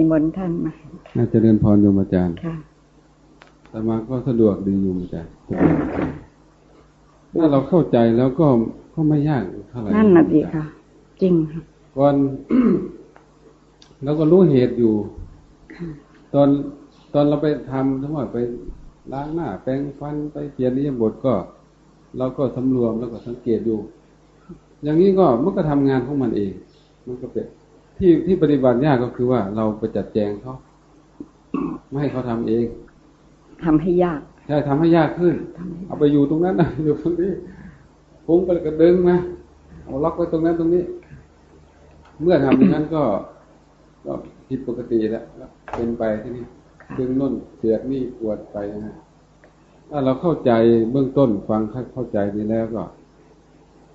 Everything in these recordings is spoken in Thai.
นิมนต์ท่านมาน่าจะเรียนพรโยมอาจารย์ค่ะแต่มาก็สะดวกดีโยมอาจารย์สะดวกถ้าเราเข้าใจแล้วก็ก็ไม่ยากเท่าไหร่นั่นน่ะดีค่ะ จริงค่ะก่อนเราก็รู้เหตุอยู่ตอนตอนเราไปทำทั้งหมดไปล้างหน้า แปรงฟันไปเปลี่ยนนิยบทก็เราก็สำรวมแล้วก็สังเกตดู อย่างนี้ก็มันก็ทำงานของมันเอง มันก็เป็น ที่ที่ปฏิบัติยากก็คือว่าเราไปจัดแจงเขาไม่ให้เขาทำเองทำให้ยากใช่ทำให้ยากขึ้นทำให้เอาไปอยู่ตรงนั้นนะอยู่ตรงนี้ปุ้งไปแล้วก็ดึงมาเอาล็อกไว้ตรงนั้นตรงนี้ เมื่อทำอย่างนั้นก็ก็ผิดปกติแล้วแล้วเป็นไปที่นี่ดึงน่นเสียกนี่ปวดไปนะฮะถ้าเราเข้าใจเบื้องต้นฟังเข้าใจดีแล้วก็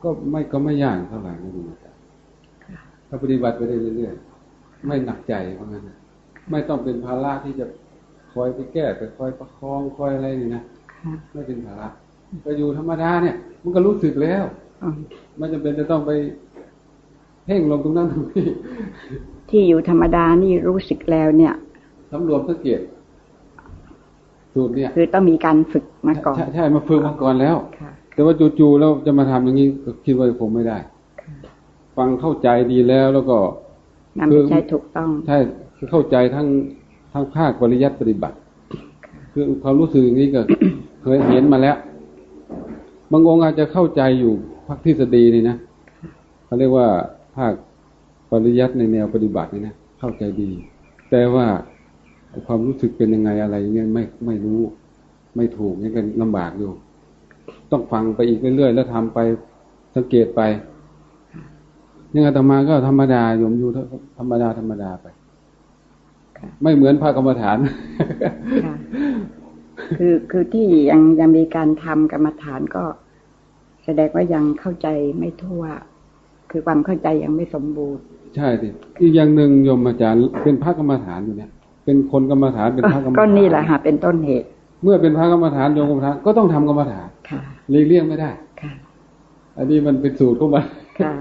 ก็ไม่ก็ไม่ยากเท่าไหร่นะคุณอาจารย์ ถ้าปฏิบัติไปได้เรื่อยๆไม่หนักใจเพราะงั้นนะไม่ต้องเป็นภาระที่จะคอยไปแก้ไปคอยประคองคอยอะไรนี่นะค่ะไม่เป็นภาระก็อยู่ธรรมดาเนี่ย มันก็รู้สึกแล้วอ๋อไม่จำเป็นจะต้องไปเพ่งลงตรงนั้นตรงนี้ที่อยู่ธรรมดานี่รู้สึกแล้วเนี่ยสำรวมสังเกตสูตรเนี่ย คือต้องมีการฝึกมาก่อน ใช่ใช่มาฝึกมาก่อนแล้วค่ะแต่ว่าจู่ๆแล้วจะมาทำอย่างนี้ก็คิดว่าคงไม่ได้ค่ะ ฟังเข้าใจดีแล้วแล้วก็นำไปใช้ถูกต้อง ใช่คือเข้าใจทั้งทั้งภาคปริยัติปฏิบัติ คือความรู้สึกอย่างนี้ก็เคยเห็นมาแล้ว บางองค์อาจจะเข้าใจอยู่ภาคทฤษฎีนี่นะเขาเรียกว่าภาคปริยัติในแนวปฏิบัตินี่นะเข้าใจดี แต่ว่าความรู้สึกเป็นยังไงอะไรเงี้ยไม่ไม่รู้ ไม่ถูกนี่ก็ลำบากอยู่ ต้องฟังไปอีกเรื่อยๆแล้วทำไปสังเกตไป ยังอาตมาก็ธรรมดาโยมอยู่ธรรมดาธรรมดาไปค่ะไม่เหมือนพระกรรมฐานค่ะคือคือที่ยังยังมีการทำกรรมฐานก็ แสดงว่ายังเข้าใจไม่ทั่ว คือความเข้าใจยังไม่สมบูรณ์ ใช่สิอีกอย่างหนึ่งโยมอาจารย์เป็นพระกรรมฐานอยู่เนี่ย เป็นคนกรรมฐานเป็นพระกรรมฐานก็นี่แหละค่ะเป็นต้นเหตุ เมื่อเป็นพระกรรมฐานโยมกรรมฐานก็ต้องทำกรรมฐานค่ะหลีกเลี่ยงไม่ได้ค่ะ อันนี้มันเป็นสูตรของมันค่ะ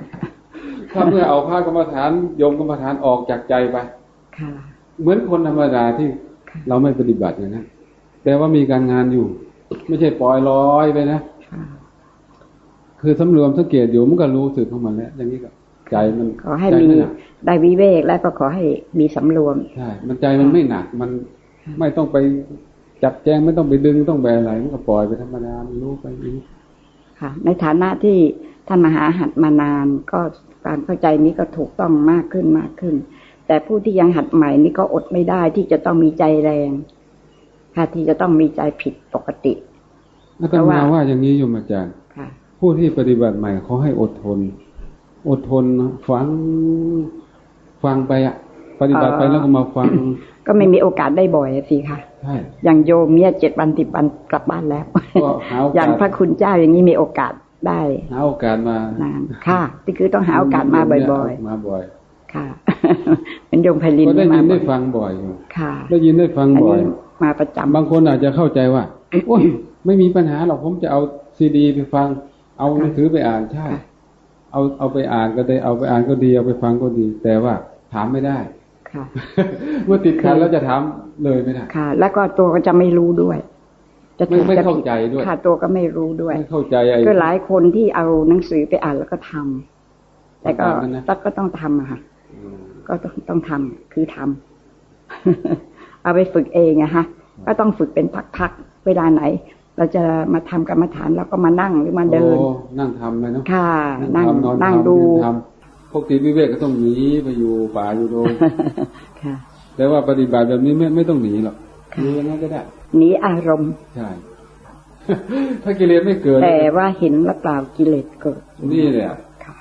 ถ้าเมื่อเอาพระกรรมฐานโยมกรรมฐานออกจากใจไปค่ะเหมือนคนธรรมดาที่ค่ะเราไม่ปฏิบัติอย่างนั้นแต่ว่ามีการงานอยู่ ไม่ใช่ปล่อยลอยไปนะค่ะคือสำรวมสังเกตอยู่มันก็รู้สึกของมันแล้ว อย่างนี้ก็ใจมันขอให้ใจมีไม่หนักได้วิเวกและก็ขอให้มีสำรวม ใช่ มันใจมันไม่หนัก มันไม่ต้องไปจับแจงไม่ต้องไปดึงต้องไปอะไรมันก็ปล่อยไปธรรมดามันรู้ไปเองค่ะ ในฐานะที่ ท่านมหาหัดมานานก็การเข้าใจนี้ก็ถูกต้องมากขึ้นมากขึ้น แต่ผู้ที่ยังหัดใหม่นี่ก็อดไม่ได้ที่จะต้องมีใจแรงค่ะที่จะต้องมีใจผิดปกติอาตมาว่าอย่างนี้โยมอาจารย์ค่ะผู้ที่ปฏิบัติใหม่เขาให้อดทน อดทนฟังฟังไปอะปฏิบัติไปอ่าแล้วก็มาฟัง ก็ไม่มีโอกาสได้บ่อยอะสิค่ะใช่อย่างโยมเนี่ยเจ็ดวันสิบวันกลับบ้านแล้วก็หาโอกาสอย่างพระคุณเจ้าอย่างนี้มีโอกาส ได้หาโอกาสมานานค่ะที่คือต้องหาโอกาสมาบ่อยๆ มาบ่อยๆค่ะเป็นโยมไพลินก็ได้มายินบ่ได้อยฟังบ่อยอยู่ค่ะ ได้ยินได้ฟังอันบ่อยนี้มาประจำบางคนอาจจะเข้าใจว่าโอ้ยไม่มีปัญหาหรอกผมจะเอาซีดีไปฟัง เอาหนังสือไปอ่านใช่ค่ะเอาเอาไปอ่านก็ได้เอาไปอ่านก็ดี เอาไปฟังก็ดี แต่ว่าถามไม่ได้ค่ะเมื่อติดขันแล้วจะถามเลยไม่ได้ค่ะ แล้วก็ตัวก็จะไม่รู้ด้วย จะถูกไม่ไม่จะเข้าผิดใจด้วยค่ะตัวก็ไม่รู้ด้วยไม่เข้าใจไอ้ก็หลายคนที่เอาหนังสือไปอ่านแล้วก็ทำแต่ก็ตามนั้นนะต้องก็ต้องทำอะค่ะอืมก็ต้องต้องทำคือทำเอาไปฝึกเองอะฮะก็ต้องฝึกเป็นพักๆเวลาไหน เราจะมาทำกรรมฐานเราก็มานั่งหรือมาเดินโอ้นั่งทำเลยเนาะค่ะ นั่งทำนอนนั่งทำดูยืนทำพวกติดวิเวกก็ต้องหนีไปอยู่ป่าอยู่โดงค่ะแต่ว่าปฏิบัติแบบนี้ไม่ไม่ต้องหนีหรอกค่ะหนียังไงก็ได้ หนีอารมณ์ใช่ถ้ากิเลสไม่เกิด แต่ว่าเห็นหรือเปล่ากิเลสเกิด นี่แหละค่ะ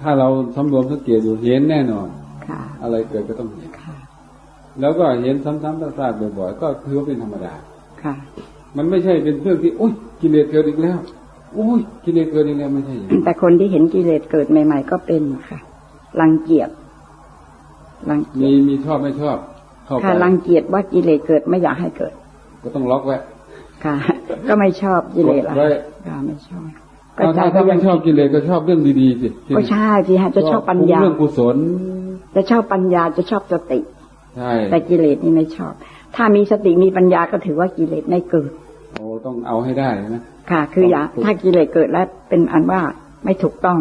ถ้าเราสำรวมสังเกตอยู่เห็นแน่นอนค่ะอะไรเกิดก็ต้องเห็นค่ะแล้วก็เห็นซ้ำๆซากๆบ่อยๆก็ถือว่าเป็นธรรมดาค่ะ มันไม่ใช่เป็นเรื่องที่อุ้ยกิเลสเกิดอีกแล้วอุ้ยกิเลสเกิดอีกแล้วไม่ใช่อย่างนั้นแต่คนที่เห็นกิเลสเกิดใหม่ ๆ ก็เป็นค่ะรังเกียจรังเกียมีจมีชอบไม่ชอบเข้าไปค่ะรังเกียจว่ากิเลสเกิดไม่อยากให้เกิด ก็ต้องล็อกไว้ค่ะ ก็ไม่ชอบกิเลสกดอะไว้ค่ะไม่ชอบก็เอาใจถ้าก็ถ้ายัไม่งชอบกิเลสก็ชอบเรื่องดีๆสิก็ใช่สิฮะจะชอบปัญญาเรื่องกุศล จะชอบปัญญาจะชอบสติใช่แต่กิเลสนี่ไม่ชอบ ถ้ามีสติมีปัญญาก็ถือว่ากิเลสไม่เกิดโอ้ต้องเอาให้ได้นะค่ะ คืออย่าถ้ากิเลสเกิดแล้วเป็นอันว่าไม่ถูกต้อง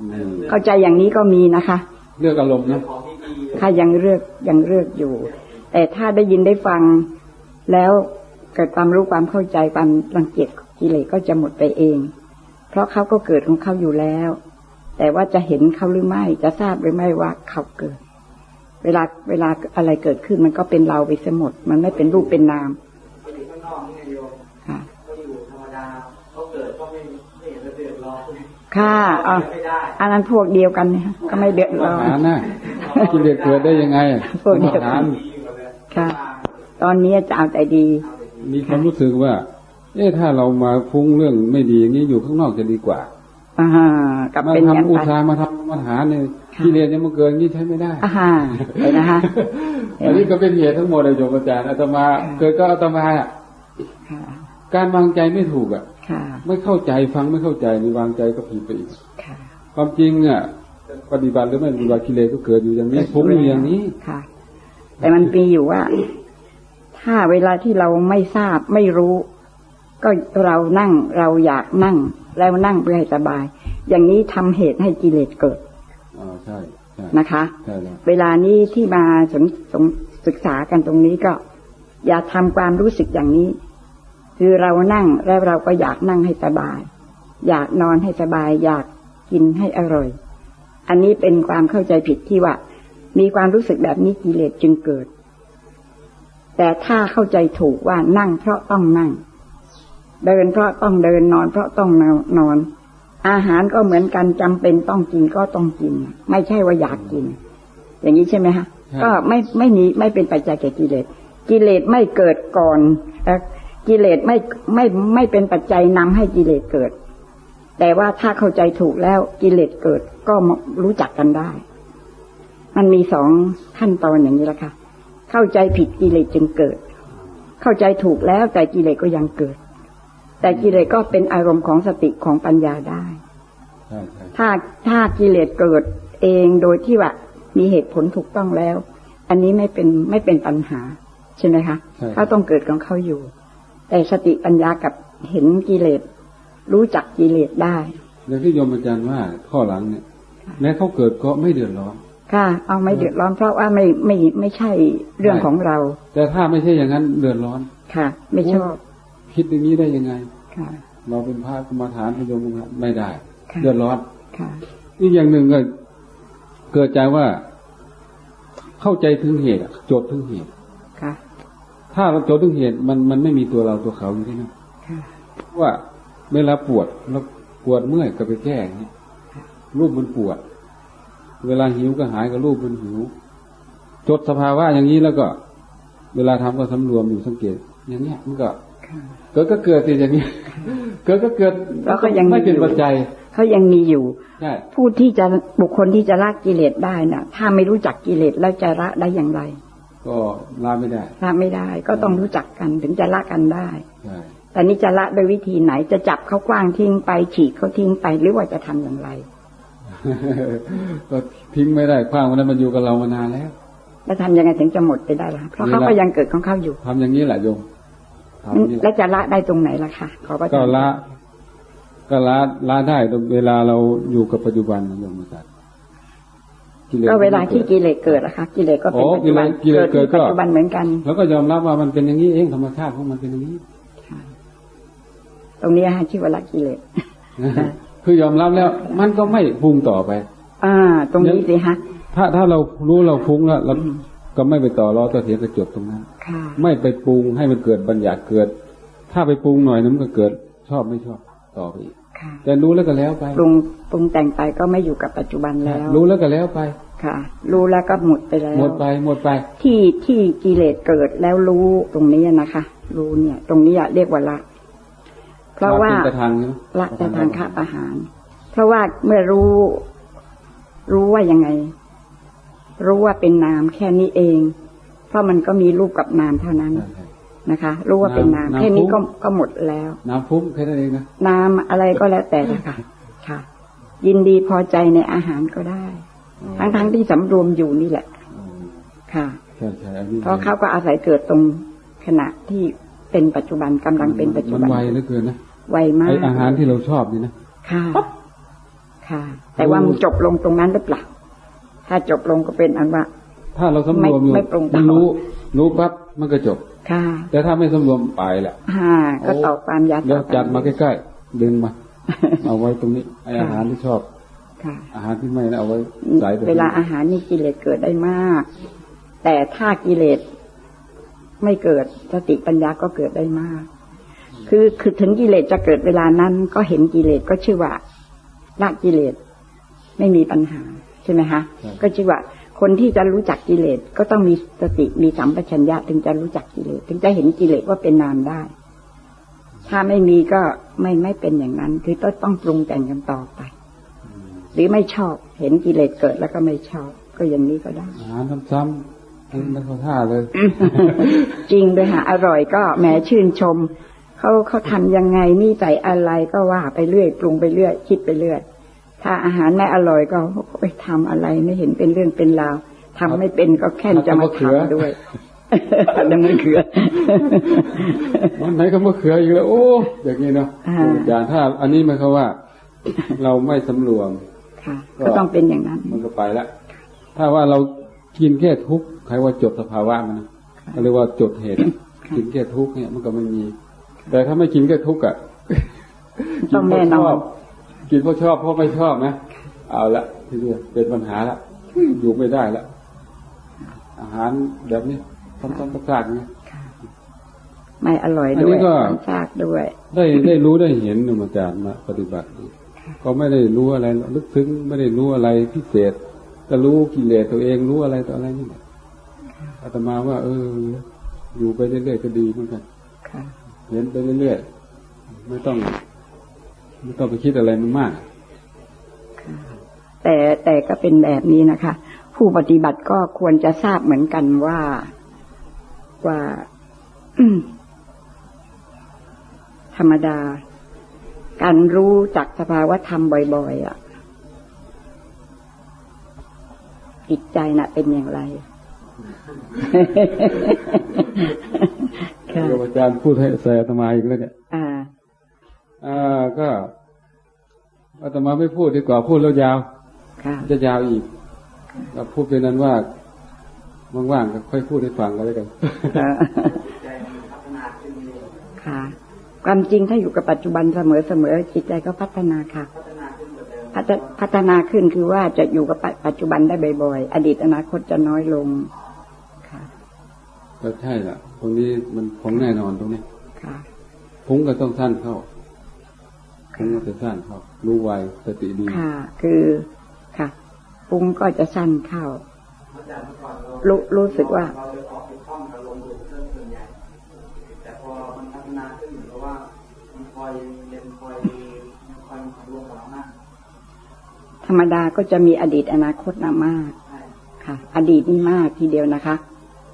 อืมเข้าใจอย่างนี้ก็มีนะคะ เลือกอารมณ์นะถ้ายังเลือกยังเลือกอยู่ แต่ถ้าได้ยินได้ฟังแล้ว เกิดความรู้ความเข้าใจความรังเกียจกิเลสก็จะหมดไปเอง เพราะเขาก็เกิดของเขาอยู่แล้ว แต่ว่าจะเห็นเขาหรือไม่จะทราบหรือไม่ว่าเขาเกิด เวลาเวลาอะไรเกิดขึ้นมันก็เป็นเราไปเสียหมดมันไม่เป็นรูปเป็นนามไปถึงข้างนอกนี่ไงโยมค่ะเขาอยู่ธรรมดาเขาเกิดก็ไม่ไม่เห็นจะเดือดร้อนค่ะอ๋อไม่ได้อันนั้นพวกเดียวกันเนี่ยก็ไม่เดือดร้อนหาหน้ากิเลสเกิดได้ยังไงพวกเดียวกันหาค่ะ ตอนนี้จะเอาแต่ดี มีความรู้สึกว่า เอ๊ะถ้าเรามาฟุ้งเรื่องไม่ดีอย่างนี้อยู่ข้างนอกจะดีกว่าอ่ากับมาเป็นอย่างทำอุตไรสาห์มาทำมาหาเนี่ยค่ะกิเลสยังมาเกินอย่างนี้ใช้ไม่ได้อ่าฮะเห็นนะคะอันนี้ก็เป็นเหตุทั้งหมดเลยโยมอาจารย์อาตมาเกิดก็อาตมาอะค่ะการวางใจไม่ถูกอะค่ะไม่เข้าใจฟังไม่เข้าใจมีวางใจก็ผิดไปอีกค่ะความจริงอะปฏิบัติหรือไม่ปฏิบัติกิเลสก็เกิดอยู่อย่างนี้ฟุ้งอยู่อย่างนี้ค่ะ แต่มันมีอยู่ว่า ถ้าเวลาที่เราไม่ทราบไม่รู้ ก็เรานั่งเราอยากนั่ง แล้วนั่งเพื่อให้สบาย อย่างนี้ทำเหตุให้กิเลสเกิดอ๋อใช่ใช่นะคะใช่แล้วเวลานี้ที่มาสนสนศึกษากันตรงนี้ก็ อย่าทำความรู้สึกอย่างนี้ คือเรานั่งแล้วเราก็อยากนั่งให้สบาย อยากนอนให้สบาย อยากกินให้อร่อย อันนี้เป็นความเข้าใจผิดที่ว่า มีความรู้สึกแบบนี้กิเลสจึงเกิด แต่ถ้าเข้าใจถูกว่านั่งเพราะต้องนั่ง เดินเพราะต้องเดินนอนเพราะต้องนอน อาหารก็เหมือนกันจำเป็นต้องกินก็ต้องกิน ไม่ใช่ว่าอยากกิน อย่างนี้ใช่ไหมฮะ ก็ไม่ไม่มีไม่เป็นปัจจัยแก่กิเลส กิเลสไม่เกิดก่อนเอ่อกิเลสไม่ไม่ไม่เป็นปัจจัยนำให้กิเลสเกิด แต่ว่าถ้าเข้าใจถูกแล้วกิเลสเกิดก็รู้จักกันได้ มันมีสองขั้นตอนอย่างนี้แหละค่ะ เข้าใจผิดกิเลสจึงเกิด เข้าใจถูกแล้วแต่กิเลสก็ยังเกิด แต่กิเลสก็เป็นอารมณ์ของสติของปัญญาได้ใช่ใช่ถ้าถ้ากิเลสเกิดเองโดยที่ว่ามีเหตุผลถูกต้องแล้ว อันนี้ไม่เป็นไม่เป็นปัญหา ใช่ไหมคะใช่เขาต้องเกิดของเขาอยู่ แต่สติปัญญากับเห็นกิเลสรู้จักกิเลสได้อย่างที่โยมอาจารย์ว่าข้อหลังเนี่ยแม้เขาเกิดก็ไม่เดือดร้อน ค่ะ เอาไม่เดือดร้อนเพราะว่าไม่ไม่ไม่ใช่เรื่องของเรา แต่ถ้าไม่ใช่อย่างนั้นเดือดร้อนค่ะ ไม่ชอบ คิดอย่างนี้ได้ยังไง ค่ะ เราเป็นพระกรรมฐานพยมไม่ได้ค่ะเดือดร้อนค่ะอีกอย่างหนึ่งก็เกิดใจว่าเข้าใจถึงเหตุอะโจทย์ถึงเหตุค่ะ ถ้าเราโจทย์ถึงเหตุมันมันไม่มีตัวเราตัวเขาอยู่ที่นั่นค่ะว่าเวลาปวดแล้วปวดเมื่อยก็ไปแก้อย่างนี้รูปมันปวด เวลาหิวก็หายกับรูปมันหิว จดสภาวะอย่างนี้แล้วก็ เวลาทำก็สำรวมอยู่สังเกต อย่างเนี้ยมันก็ค่ะเกิดก็เกิดสิอย่างนี้เกิดก็เกิดแล้วก็ยังไม่เป็นอยู่ปัจจัยเขายังมีอยู่ใช่ผู้ที่จะบุคคลที่จะละกิเลสได้น่ะ ถ้าไม่รู้จักกิเลสแล้วจะละได้อย่างไร ก็ลาไม่ได้ละไม่ได้ ก็ต้องรู้จักกันถึงจะละกันได้ใช่แต่นี่จะละโดยวิธีไหนจะจับเขากว้างทิ้งไป ฉีกเขาทิ้งไปหรือว่าจะทำอย่างไร ก็ทิ้งไม่ได้ขว้างวันนั้นมันอยู่กับเรามานานแล้วแล้วทำยังไงถึงจะหมดไปได้ล่ะเพราะเขาก็ยังเกิดของเขาอยู่ทำอย่างนี้แหละโยมทำอย่างนี้แหแล้ละวจะละได้ตรงไหนล่ะคะขอประทานก็ละก็ละละได้ตรงเวลาเราอยู่กับปัจจุบันนะโยมอาจารย์กิเลสก็เวลาที่กิเลสเกิดล่ะคะกิเลสก็เป็นโอ้ปัจจุบันกิเลสกิเลสเกิดก็ที่ปัจจุบันเหมือนกัน แล้วก็ยอมรับว่ามันเป็นอย่างนี้เองธรรมชาติของมันเป็นอย่างนี้ตรงนี้ฮะชื่อว่าละกิเลส คือยอมรับแล้ว มันก็ไม่ปรุงต่อไป อ่า ตรงนี้สิฮะถ้าถ้าเรารู้เราฟุ้งแล้วเราก็ไม่ไปต่อรอต่อเถียงกระจบตรงนั้นค่ะไม่ไปปรุงให้มันเกิดบัญญัติเกิด ถ้าไปปรุงหน่อยนั้นมันก็เกิดชอบไม่ชอบต่อไปอีกค่ะแต่รู้แล้วก็แล้วไปปรุงปรุงแต่งไปก็ไม่อยู่กับปัจจุบันแล้ว รู้แล้วก็แล้วไป ค่ะ รู้แล้วก็หมดไปแล้ว หมดไปหมดไป ที่ที่กิเลสเกิดแล้วรู้ตรงนี้นะคะ รู้เนี่ย ตรงนี้เรียกว่าละ เพราะว่าป็นกระทางใช่ไหมละแต่ทางฆ่าประหาร เพราะว่าเมื่อรู้ รู้ว่ายังไง รู้ว่าเป็นนามแค่นี้เอง เพราะมันก็มีรูปกับนามเท่านั้นใช่ใช่นะคะ รู้ว่าเป็นนามนามแค่นี้ฟุ้ก็งก็หมดแล้ว น้ำฟุ้งแค่นั้นเองนะนามอะไรก็แล้วแต่ละค่ะค่ะ ยินดีพอใจในอาหารก็ได้ ทั้งทั้งๆที่สำรวมอยู่นี่แหละอืมค่ะแค่ช่ใช่อันนี้เพราะเขาก็อาศัยเกิดตรงขณะที่เป็นปัจจุบันกำลังเป็นปัจจุมันบันไวเหลือเกินนะ ไวมาไอกอาหารที่เราชอบนี่นะ ค่ะ ค่ะ แต่ว่ามันจบลงตรงนั้นหรือเปล่า ถ้าจบลงก็เป็นอันว่า ถ้าเราสำรวมอยู่ไม่ไม่ปรุงต่อมันรู้ รู้ปั๊บมันก็จบ ค่ะ แต่ถ้าไม่สำรวมไปแหละฮ่าก็ต่อความยาเดี๋ยวต่อจัดมาใกล้ๆดึงมา เอาไว้ตรงนี้ไออาหารที่ชอบ ค่ะ อาหารที่ไม่นะเอาไว้ใส่ตรงนี้เวลาอาหารนี่กิเลสเกิดได้มาก แต่ถ้ากิเลสไม่เกิดสติปัญญาก็เกิดได้มาก คือคือถึงกิเลสจะเกิดเวลานั้น ก็เห็นกิเลสก็ชื่อว่าละกิเลสไม่มีปัญหาใช่ไหมคะก็ชื่อว่าคนที่จะรู้จักกิเลสก็ต้องมีสติมีสัมปชัญญะถึงจะรู้จักกิเลสถึงจะเห็นกิเลสว่าเป็นนามได้ ถ้าไม่มีก็ไม่ไม่เป็นอย่างนั้น คือต้องต้องปรุงแต่งกันต่อไป หรือไม่ชอบเห็นกิเลสเกิดแล้วก็ไม่ชอบ ก็อย่างนี้ก็ได้อาหารซ้ำๆมันไม่เข้าท่าเลย จริงด้วยค่ะอร่อยก็แหมชื่นชม เขาเขาทำยังไงนี่ใส่อะไรก็ว่าไปเรื่อยปรุงไปเรื่อยคิดไปเรื่อย ถ้าอาหารไม่อร่อยก็ไปทำอะไรไม่เห็นเป็นเรื่องเป็นราวทำไม่เป็นก็แค่จะมาทำด้วยแล้วมันเขือวันไหนก็มะเขืออีกแล้วโอ้อย่างนี้เนาะอ่าอาจารย์ถ้าอันนี้หมายความว่า เราไม่สำรวมค่ะก็ต้องเป็นอย่างนั้น มันก็ไปแล้วถ้าว่าเรากินแค่ทุกข์ใครว่าจบสภาวะมันนะก็เรียกว่าจบเหตุอะค่ะกินแค่ทุกข์เนี่ยมันก็ไม่มี แต่ถ้าไม่กินแค่ทุกข์อะต้องแน่นอนกินเพราะชอบเพราะไม่ชอบนะเอาละทีเดียวเป็นปัญหาละอยู่ไม่ได้ละอาหารแบบนี้ซ้ำๆซากๆเนี่ยไม่อร่อยอันด้นี้วยก็ชากด้วย ได้ได้รู้ได้เห็นหนุ่มอาจารย์มาปฏิบัติ ก็ไม่ได้รู้อะไรลึกซึ้งไม่ได้รู้อะไรพิเศษก็รู้กิเลสตัวเองรู้อะไรต่ออะไรนี่แหละอาตมาว่า เออ อยู่ไปเรื่อยๆก็ดีเหมือนกันค่ะ เห็นไปเรื่อยๆไม่ต้องไม่ต้องไปคิดอะไรมันมาก แต่แต่ก็เป็นแบบนี้นะคะ ผู้ปฏิบัติก็ควรจะทราบเหมือนกันว่าว่าธรรมดา การรู้จักสภาวะธรรมบ่อยๆอะจิตใจน่ะเป็นอย่างไร อาจารย์พูดให้ใส่อาตมาอีกแล้วเนี่ยอ่า อ่าก็อาตมาไม่พูดดีกว่าพูดแล้วยาวค่ะจะยาวอีกก็พูดเป็นนั้นว่าว่างๆก็ค่อยพูดให้ฟังกันแล้วกันเอ่อใจมันพัฒนาขึ้นเรื่อยค่ะ ความจริงถ้าอยู่กับปัจจุบันเสมอเสมอจิตใจก็พัฒนาค่ะ พัฒนาขึ้นกว่าเดิมพัฒพัฒนาขึ้นคือว่าจะอยู่กับปัจปัจจุบันได้บ่อยๆ อดีตอนาคตจะน้อยลงค่ะ ก็ใช่ละตรงนี้มันของแน่นอนตรงนี้ค่ะพุงก็ต้องสั้นเข้าพุงก็จะสั้นเข้า รู้ไวสติดี ค่ะ คือค่ะปรุงก็จะสั้นเข้าอาจารย์เมื่อก่อนเรารู้รู้สึกว่าเราเลยออกไปท่องอารมณ์อยู่เรื่องส่วนใหญ่แต่พอมันพัฒนาขึ้นเหมือนกับว่ามันคอยเรียนคอยมันคอยมันรวมกับเรามากธรรมดาก็จะมีอดีตอนาคตนะมากใช่ค่ะ อดีตนี่มากทีเดียวนะคะ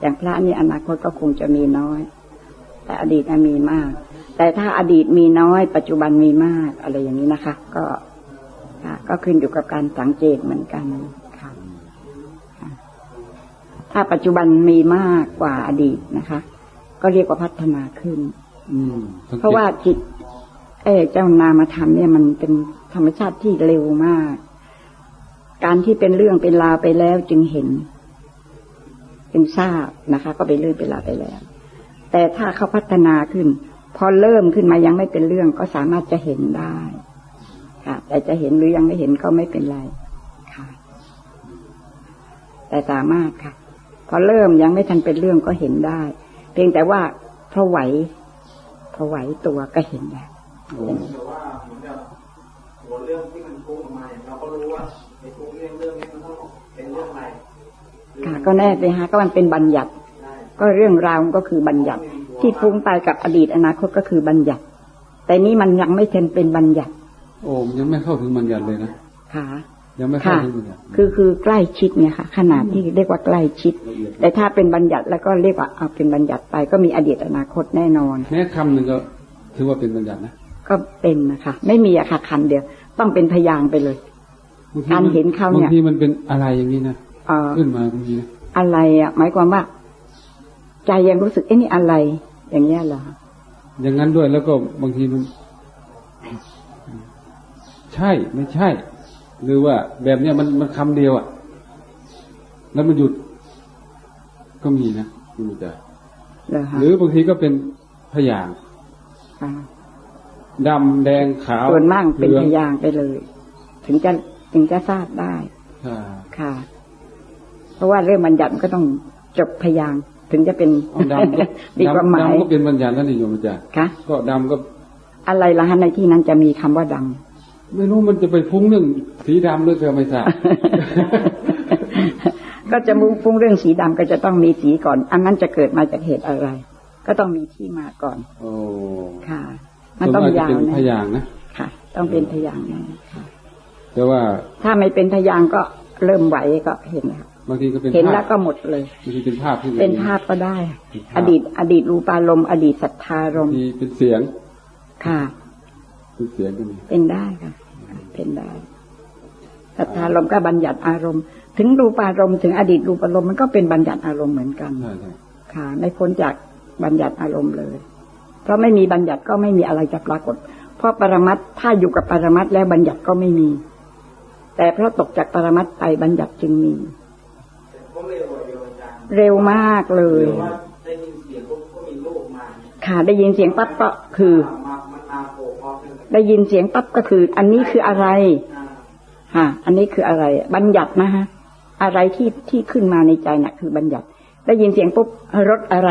อย่างพระนี่อนาคตก็คงจะมีน้อย แต่อดีตน่ะมีมาก แต่ถ้าอดีตมีน้อย ปัจจุบันมีมากอะไรอย่างนี้นะคะ ก็ค่ะก็ขึ้นอยู่กับการสังเกตเหมือนกันค่ะค่ะถ้าปัจจุบันมีมากกว่าอดีตนะคะ ก็เรียกว่าพัฒนาขึ้นอืมสังกตเพราะว่าจิตเออเจ้านามธรรมเนี่ยมันเป็นธรรมชาติที่เร็วมาก การที่เป็นเรื่องเป็นราวไปแล้วจึงเห็น จึงทราบนะคะ ก็เป็นเรื่องเป็นราวไปแล้ว แต่ถ้าเขาพัฒนาขึ้น พอเริ่มขึ้นมายังไม่เป็นเรื่องก็สามารถจะเห็นได้ค่ะ แต่จะเห็นหรือยังไม่เห็นก็ไม่เป็นไรค่ะ แต่สามารถค่ะ พอเริ่มยังไม่ทันเป็นเรื่องก็เห็นได้ เพียงแต่ว่าพอไหวพอไหวตัวก็เห็นแล้ ก็แน่เลยฮะก็มันเป็นบัญญัติได้ก็เรื่องราวมันก็คือบัญญัติ ที่ฟุ้งไปกับอดีตอนาคตก็คือบัญญัติ แต่นี่มันยังไม่เต็มเป็นบัญญัติ โอ้มันยังไม่เข้าถึงบัญญัติเลยนะค่ะยังไม่เข้าค่ะถึงบัญญัติคือคือใกล้ชิดเนี่ยค่ะ ขนาดที่เรียกว่าใกล้ชิดละเอียดแต่ถ้าเป็นบัญญัติแล้วก็เรียกว่าเอาเป็นบัญญัติไปก็มีอดีตอนาคตแน่นอนแม้คำหนึ่งก็ถือว่าเป็นบัญญัตินะก็เป็นนะคะไม่มีอะค่ะคำเดียวต้องเป็นพยางค์ไปเลยบางทีการมันเห็นเขาเนี่ยบางทีมันเป็นอะไรอย่างนี้นะเอ่อ ขึ้นมาบางทีนะอะไรอะ หมายความว่า ใจยังรู้สึกเอ้นี่อะไร อย่างเงี้ยเหรออย่างนั้นด้วยแล้วก็บางทีมัน ใช่ไม่ใช่ หรือว่าแบบเนี้ยมันมันคำเดียวอะแล้วมันหยุด ก็มีนะคุณอาจารย์เหรอคะหรือบางทีก็เป็นพยางค์ค่ะดำแดงขาวส่วนมากเป็นหลืพองยางค์ไปเลย ถึงจะถึงจะทราบได้อ่าค่ะ เพราะว่าเรื่องบัญญัติมันก็ต้องจบพยางค์ถึงจะเป็นเอาดำก็มีความหดำมายดำก็เป็นบัญญัตินั่นเองโยมอาจารย์ค่ะก็ดำก็ อะไรล่ะฮะในที่นั้นจะมีคำว่าดำไม่รู้มันจะไปฟุ้งเรื่องสีดำหรือเปล่าไม่ทราบก็จะมุ่งฟุ้งเรื่องสีดำก็จะต้องมีสีก่อน อันนั้นจะเกิดมาจากเหตุอะไร ก็ต้องมีที่มาก่อน โอ้ค่ะ มันต้องส่วมยาวจะเป็นนะพยางค์นะค่ะ ต้องเป็นพยางค์นะค่ะแต่ว่าถ้าไม่เป็นพยางค์ก็เริ่มไหวก็เห็นแล้ว บางทีก็เป็นเห็นภาแล้วพก็หมดเลยบางทีเป็นภาพที่เป็นภาพก็ได้เป็นภาพอดีต อดีตรูปารมณ์อดีตศรัทธารมบางณ์ทีเป็นเสียง ค่ะเป็นเสียงก็มีเป็นได้ค่ะ เป็นได้ศรัทธารมณ์ก็บัญญัติอารมณ์ ถึงรูปารมณ์ถึงอดีตรูปารมณ์มันก็เป็นบัญญัติอารมณ์เหมือนกันใช่ใช่ค่ะ ไม่พ้นจากบัญญัติอารมณ์เลย เพราะไม่มีบัญญัติก็ไม่มีอะไรจะปรากฏ เพราะปรมัตถ์ถ้าอยู่กับปรมัตถ์แล้วบัญญัติก็ไม่มี แต่เพราะตกจากปรมัตถ์ไปบัญญัติจึงมีก็เร็วกว่า เร็วอาจารย์เร็วมากเลยเร็วว่าได้ยินเสียงปุ๊บก็มีลูกมาเนี่ยค่ะได้ยินเสียงปั๊บก็คือมามันมาโผล่พร้อมกันเลยได้ยินเสียงปั๊บก็คือ อันนี้คืออะไรอ่าค่ะอันนี้คืออะไร บัญญัตินะฮะอะไรที่ที่ขึ้นมาในใจน่ะ คือบัญญัติ ได้ยินเสียงปุ๊บรถอะไร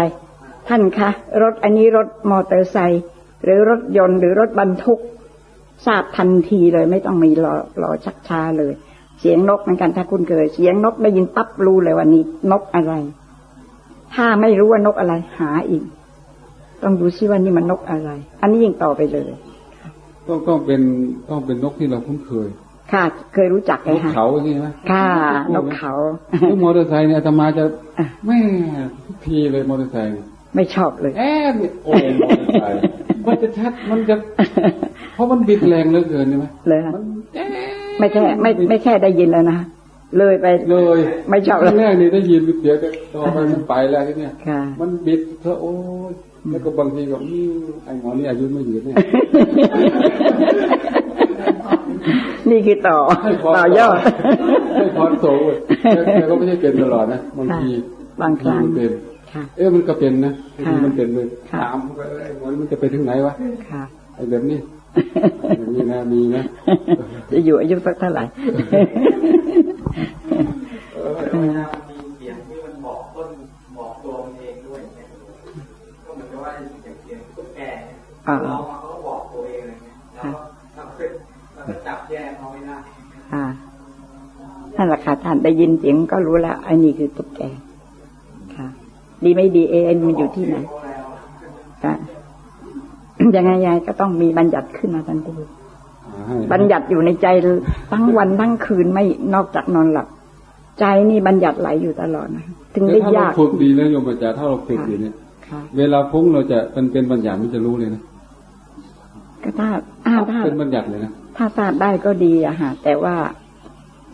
ท่านคะรถอันนี้รถมอเตอร์ไซค์หรือรถยนต์หรือรถบรรทุกทราบทันทีเลย ไม่ต้องมีรอรอชักช้าเลย เสียงนกเหมือนกันถ้าคุณเคย เสียงนกได้ยินปั๊บรู้เลยว่านี่นกอะไร ถ้าไม่รู้ว่านกอะไร หาอีก ต้องดูซิว่านี่มันนกอะไร อันนี้ยิ่งต่อไปเลยต้องต้องเป็นต้องเป็นนกที่เราคุ้นเคย ค่ะ เคยรู้จักไหมนกคะเขาอย่างนี้ไหมค่ะ นกเขานกมอเตอร์ไซค์เนี่ยอาตมาจะอะแม่ทุกทีเลยมอเตอร์ไซค์เนี่ยไม่ชอบเลย แอบเนี่ยโอ้ยมอเตอร์ไซค์มันจะชัดมันจะ เพราะมันบิดแรงเหลือเกินใช่ไหมเลยมันแอ๊ะ ไม่ใช่ไม่ไม่แค่ได้ยินแล้วนะเลยไปเลยไม่ชอบครั้งแรกนี่ได้ยินเสียงแต่ต่อไปมันไปแล้วที่เนี่ยค่ะมันบิดเธอโอ้ยแล้วก็บางทีก็อืมไอ้หมอนี่อายุไม่ยืนเนี่ยนี่คือต่อให้พรต่อยอดให้พรโสงแต่แต่ก็ไม่ใช่เป็นตลอดนะบางทีบางครั้งมันเป็นค่ะเอ๊ะมันก็เป็นนะบางทีค่ะมันเป็นเลยค่ะถามไปไอ้หมอนี่มันจะไปถึงไหนวะค่ะไอ้แบบนี้อย่างนี้นะมีนะ จะอยู่อายุสักเท่าไหร่แต่เวลามันมีเสียงที่มันบอกต้นบอกตัวมันเองด้วยเนี่ยก็เหมือนกับว่าเสียงเสียงตุ๊กแกเนี่ยอ่าร้องมาเขาก็บอกตัวเองอะไรเงี้ยแล้วก็เราก็เราก็จับแยกเขาไม่ได้ค่ะนั่นแหละค่ะท่านได้ยินเสียงก็รู้แล้วไอ้นี่คือตุ๊กแกค่ะ ดีไม่ดีเอ็นมันอยู่ที่ไหนเขาแล้วค่ะ ยังไงยายก็ต้องมีบัญญัติขึ้นมาทันทีให้บัญญัติอยู่ในใจทั้งวันทั้งคืนไม่นอกจากนอนหลับ ใจนี่บัญญัติไหลอยู่ตลอดนะถึงแต่ได้ถ้าเรายากฝึกดีนะโยมอาจารย์ถ้าเราฝึกดีเนี่ยค่ะเวลาฟุ้งเราจะเป็นเป็นบัญญัติมันจะรู้เลยนะก็ถ้าอ้าวถ้าเป็นบัญญัติเลยนะถ้าทราบได้ก็ดีอะฮะแต่ว่า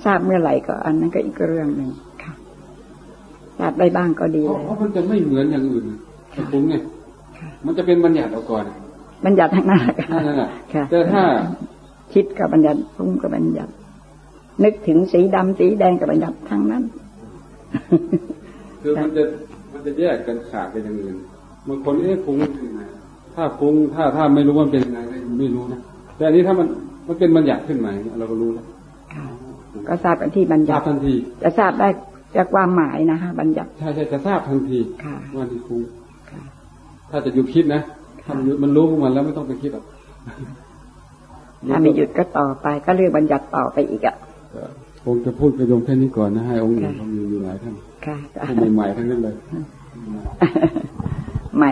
ทราบเมื่อไหร่ก็อันนั้นก็อีกเรื่องหนึ่งค่ะทราบได้บ้างก็ดีเพราะเลยเพราะมันจะไม่เหมือนอย่างอื่นค่ะฟุ้งเนี่ยค่ะมันจะเป็นบัญญัติเอาก่อน บัญญัติทั้งนั้นค่ะนั่นแหละค่ะแต่ถ้าคิดกับบัญญัติพุ่งกับบัญญัติ นึกถึงสีดำสีแดงกับบัญญัติทั้งนั้น คือมันจะมันจะแยกกันขาดกันอย่างอื่นบางคนเอ๊ะฟุ้งเป็นยังไงถ้าฟุ้งถ้าถ้าไม่รู้ว่ามันเป็นยังไงก็ไม่รู้นะแต่อันนี้ถ้ามันมันเป็นบัญญัติขึ้นมาอย่างเงี้ยเราก็รู้แล้วค่ะก็ทราบกันที่บัญทญัราบติทันที จะทราบได้จากความหมายนะคะบัญญัติใช่ใช่จะทราบทันทีค่ะว่านี่ฟุ้งค่ะถ้าจะหยุดคิดนะ ถ้ามันหยุดมันรู้ของมันแล้วไม่ต้องไปคิดหรอกถ้าไม่หยุดก็ต่อไปก็เรื่องบัญญัติต่อไปอีกอะก็คงจะพูดกระยมแค่นี้ก่อนนะให้องค์อื่นค่ะเขามีอยู่หลายท่านค่ะผู้ใหม่ๆทั้งนั้นเลย ใหม่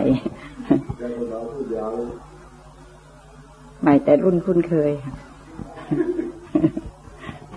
ใหม่แต่รุ่นคุ้นเคยค่ะ